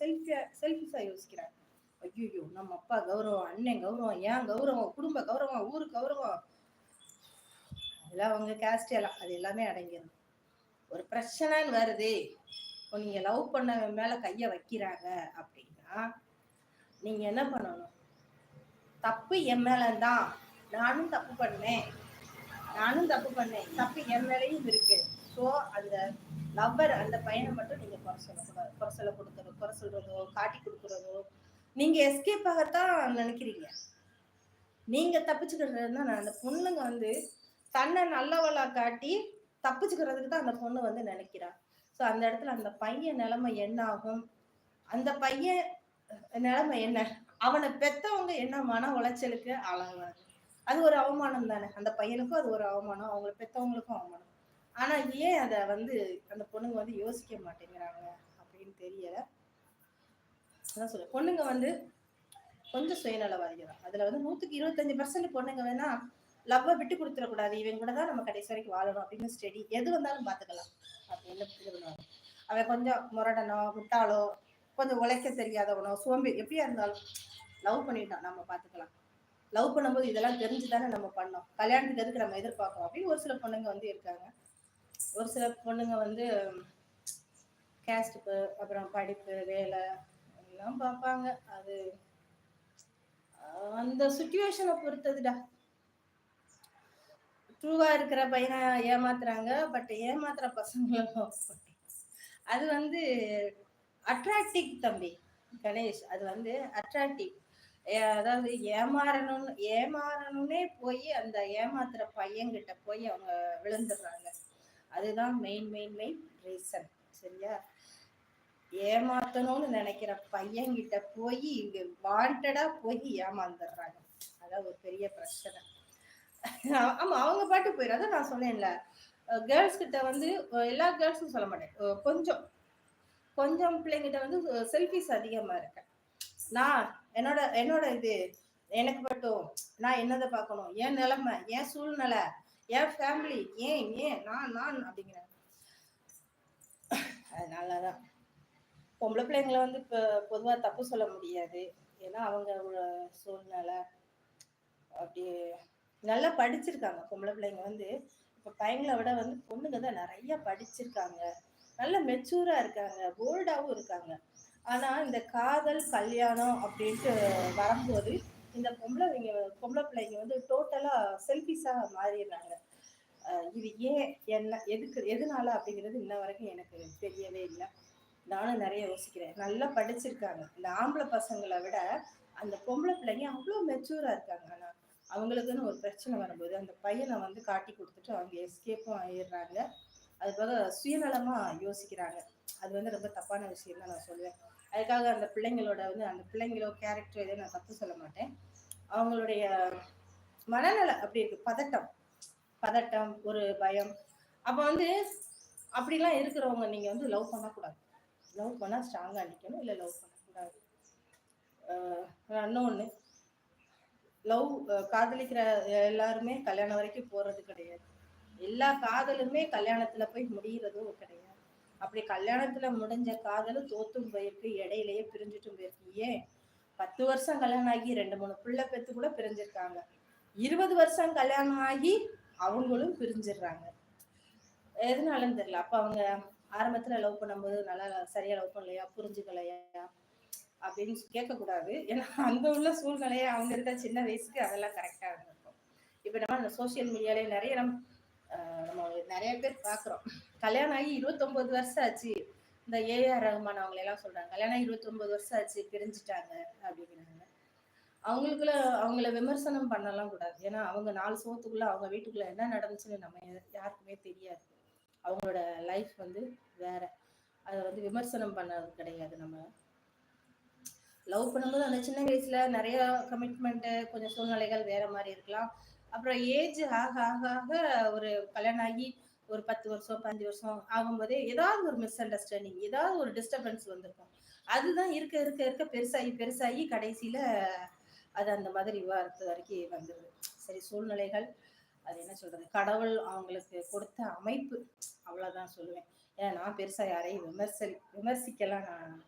செல்ஃபியா செல்ஃபிஸா யோசிக்கிறாங்க ஐயோ நம்ம அப்பா கௌரவம் அண்ணன் கௌரவம் ஏன் கௌரவம் குடும்ப கௌரவம் ஊரு கௌரவம். அதெல்லாம் அவங்க கேஸ்ட் எல்லாம் அது எல்லாமே அடங்கிடும் ஒரு பிரச்சனைன்னு வருது. இப்போ நீங்க லவ் பண்ண மேல கைய வைக்கிறாங்க அப்படின்னா நீங்க என்ன பண்ணணும்? தப்பு என் மேலதான். நானும் தப்பு பண்ணேன். நானும் தப்பு பண்ணேன். தப்பு என் மேலேயும் இருக்கு. ஸோ அந்த லவ்வர் அந்த பையனை மட்டும் நீங்க கொடுக்குறதோ காட்டி கொடுக்குறதோ நீங்க எஸ்கேப் ஆகத்தான் நினைக்கிறீங்க. நீங்க தப்பிச்சுக்கிறதுனா அந்த பொண்ணுங்க வந்து தன்னை நல்லவளா காட்டி தப்பிச்சுக்கிறதுக்கு தான் அந்த பொண்ணு வந்து நினைக்கிறா. ஸோ அந்த இடத்துல அந்த பையன் நிலைமை என்ன ஆகும் அந்த பையன் நிலைமை என்ன? அவனை பெத்தவங்க என்ன மன உளைச்சலுக்கு ஆளாவாங்க? அது ஒரு அவமானம் தானே. அந்த பையனுக்கும் அது ஒரு அவமானம் அவங்கள பெத்தவங்களுக்கும் அவமானம். ஆனா ஏன் அதை வந்து அந்த பொண்ணுங்க வந்து யோசிக்க மாட்டேங்கிறாங்க அப்படின்னு தெரியல. அதான் சொல்லுவேன். பொண்ணுங்க வந்து கொஞ்சம் சுயநலவாதிகள் தான் அதுல வந்து நூத்துக்கு இருபத்தஞ்சு பர்சன்ட் பொண்ணுங்க வேணா லவ்வை விட்டு கொடுத்துடக்கூடாது. இவங்க கூட தான் நம்ம கடைசி வரைக்கும் வாழணும் அப்படின்னு ஸ்டெடி எது வந்தாலும் பாத்துக்கலாம். அப்படின்னு இது பண்ணுவாங்க? அவன் கொஞ்சம் முரடனோ முட்டாளோ கொஞ்சம் உழைக்க தெரியாதவனோ சோம்பி எப்படியா இருந்தாலும் லவ் பண்ணிட்டான் நம்ம பாத்துக்கலாம். லவ் பண்ணும்போது இதெல்லாம் தெரிஞ்சுதானே நம்ம பண்ணோம். கல்யாணத்துக்கு எதுக்கு நம்ம எதிர்பார்க்கணும் அப்படின்னு ஒரு சில பொண்ணுங்க வந்து இருக்காங்க. ஒரு சில பொண்ணுங்க வந்து கேஸ்டுக்கு அப்புறம் படிப்பு வேலை எல்லாம் பார்ப்பாங்க அது அந்த சுச்சுவேஷனை பொறுத்ததுடா. ட்ரூவா இருக்கிற பையனை ஏமாத்துறாங்க. பட் ஏமாத்துற பசங்களும் அது வந்து அட்ராக்டிவ் தம்பி கணேஷ். அது வந்து அட்ராக்டிவ் அதாவது ஏமாறணும்னு ஏமாறணும்னே போய் அந்த ஏமாத்துற பையன்கிட்ட போய் அவங்க விழுந்துடுறாங்க. அதுதான் மெயின் மெயின் மெயின் ரீசன் சரியா? ஏமாத்தணும்னு நினைக்கிற பையன்கிட்ட போய் இங்க வாண்டடா போய் ஏமாந்துடுறாங்க. அதான் ஒரு பெரிய பிரச்சனை. ஆமா அவங்க பாட்டு போயிடும் நான் சொன்னேன்ல. கேர்ள்ஸ் கிட்ட வந்து எல்லா கேர்ள்ஸும் சொல்ல மாட்டேன். கொஞ்சம் கொஞ்சம் பிள்ளைங்கிட்ட வந்து செல்ஃபிஸ் அதிகமா இருக்கு. நான் என்னோட என்னோட இது எனக்கு மட்டும் நான் என்னதை பார்க்கணும்? என் நிலைமை என் சூழ்நிலை என் ஃபேமிலி ஏன் ஏன் நான் நான் அப்படிங்கிறேன். அதனாலதான். பொம்பளை பிள்ளைங்களை வந்து இப்போ பொதுவாக தப்பு சொல்ல முடியாது. ஏன்னா அவங்க சூழ்நிலை. அப்படி நல்லா படிச்சிருக்காங்க. பொம்பளை பிள்ளைங்க வந்து இப்போ பையங்களை விட வந்து பொண்ணுங்க தான் நிறைய படிச்சிருக்காங்க. நல்ல மெச்சூரா இருக்காங்க. போல்டாகவும் இருக்காங்க. ஆனால் இந்த காதல் கல்யாணம் அப்படின்ட்டு வரும்போது இந்த பொம்பளை பொம்பளை பிள்ளைங்க வந்து டோட்டலாக செல்ஃபிஸாக மாறிடுறாங்க. இது ஏன் என்ன எதுக்கு எதனால அப்படிங்கிறது இன்ன வரைக்கும் எனக்கு தெரியவே இல்லை. நானும் நிறைய யோசிக்கிறேன். நல்லா படிச்சிருக்காங்க. இந்த ஆம்பளை பசங்களை விட அந்த பொம்பளை பிள்ளைங்க அவ்வளோ மெச்சூரா இருக்காங்க. ஆனா அவங்களுக்குன்னு ஒரு பிரச்சனை வரும்போது அந்த பையனை வந்து காட்டி கொடுத்துட்டு அவங்க எஸ்கேப்பும் ஆயிடுறாங்க. அது போக சுயநலமா யோசிக்கிறாங்க. அது வந்து ரொம்ப தப்பான விஷயம் தான் நான் சொல்லுவேன். அதுக்காக அந்த பிள்ளைங்களோட வந்து அந்த பிள்ளைங்களோ கேரக்டர் எதையும் நான் தப்பு சொல்ல மாட்டேன். அவங்களுடைய மனநல அப்படி இருக்கு. பதட்டம். பதட்டம் ஒரு பயம். அப்போ வந்து அப்படிலாம் இருக்கிறவங்க நீங்க வந்து லவ் பண்ணக்கூடாது. லவ் பண்ணால் ஸ்ட்ராங்காக நிற்கணும் இல்லை லவ் பண்ணக்கூடாது இன்னொன்று லவ் காதலிக்கிற எல்லாருமே கல்யாணம் வரைக்கும் போகிறது கிடையாது. எல்லா காதலுமே கல்யாணத்தில் போய் முடிகிறதும் கிடையாது. அப்படி கல்யாணத்தில் முடிஞ்ச காதலும் தோத்தும் போயிருக்கு இடையிலேயே பிரிஞ்சுட்டும் போயிருக்கு. ஏன்? பத்து வருஷம் கல்யாணம் ஆகி ரெண்டு மூணு பிள்ளை பெற்று கூட பிரிஞ்சிருக்காங்க. இருபது வருஷம் கல்யாணம் ஆகி அவங்களும் பிரிஞ்சிடுறாங்க. எதனாலன்னு தெரியல. அப்போ அவங்க ஆரம்பத்துல லவ் பண்ணும்போது நல்லா சரியா லவ் பண்ணலையா புரிஞ்சுக்கலையா அப்படின்னு கேட்கக்கூடாது. ஏன்னா அங்க உள்ள சூழ்நிலையை அவங்க இருக்க சின்ன வயசுக்கு அதெல்லாம் கரெக்டா இருந்திருக்கும். இப்போ நம்ம அந்த சோசியல் மீடியாலே நிறைய நம்ம நம்ம நிறைய பேர் பாக்குறோம் கல்யாணம் ஆகி இருபத்தொன்பது வருஷம் ஆச்சு. இந்த ஏஆர் ரஹ்மான் அவங்களெல்லாம் எல்லாம் சொல்றாங்க. கல்யாணம் ஆகி இருபத்தொன்பது வருஷம் ஆச்சு பிரிஞ்சுட்டாங்க அப்படிங்கிறாங்க. அவங்களுக்குள்ள அவங்கள விமர்சனம் பண்ணலாம் கூடாது. ஏன்னா அவங்க நாலு சோத்துக்குள்ள அவங்க வீட்டுக்குள்ள என்ன நடந்துச்சுன்னு நம்ம யாருக்குமே தெரியாது. அவங்களோட லைஃப் வந்து வேற. அதை வந்து விமர்சனம் பண்ணது கிடையாது நம்ம. லவ் பண்ணும்போது அந்த சின்ன வயசுல நிறைய கமிட்மெண்ட்டு கொஞ்சம் சூழ்நிலைகள் வேற மாதிரி இருக்கலாம். அப்புறம் ஏஜ் ஆக ஆக ஆக ஒரு கல்யாணம் ஆகி ஒரு பத்து வருஷம் பஞ்சு வருஷம் ஆகும்போதே ஏதாவது ஒரு மிஸ் அண்டர்ஸ்டாண்டிங் ஏதாவது ஒரு டிஸ்டர்பன்ஸ் வந்திருக்கும். அதுதான் இருக்க இருக்க இருக்க பெருசாகி பெருசாகி கடைசியில் அது அந்த மாதிரி விவாதத்து வரைக்கும் வந்துடுது சரி சூழ்நிலைகள் அது என்ன சொல்றது? கடவுள் அவங்களுக்கு கொடுத்த அமைப்பு. அவ்வளவுதான் சொல்லுவேன். ஏன்னா நான் பெருசா யாரையும் விமர்சி விமர்சிக்கலாம் நான்.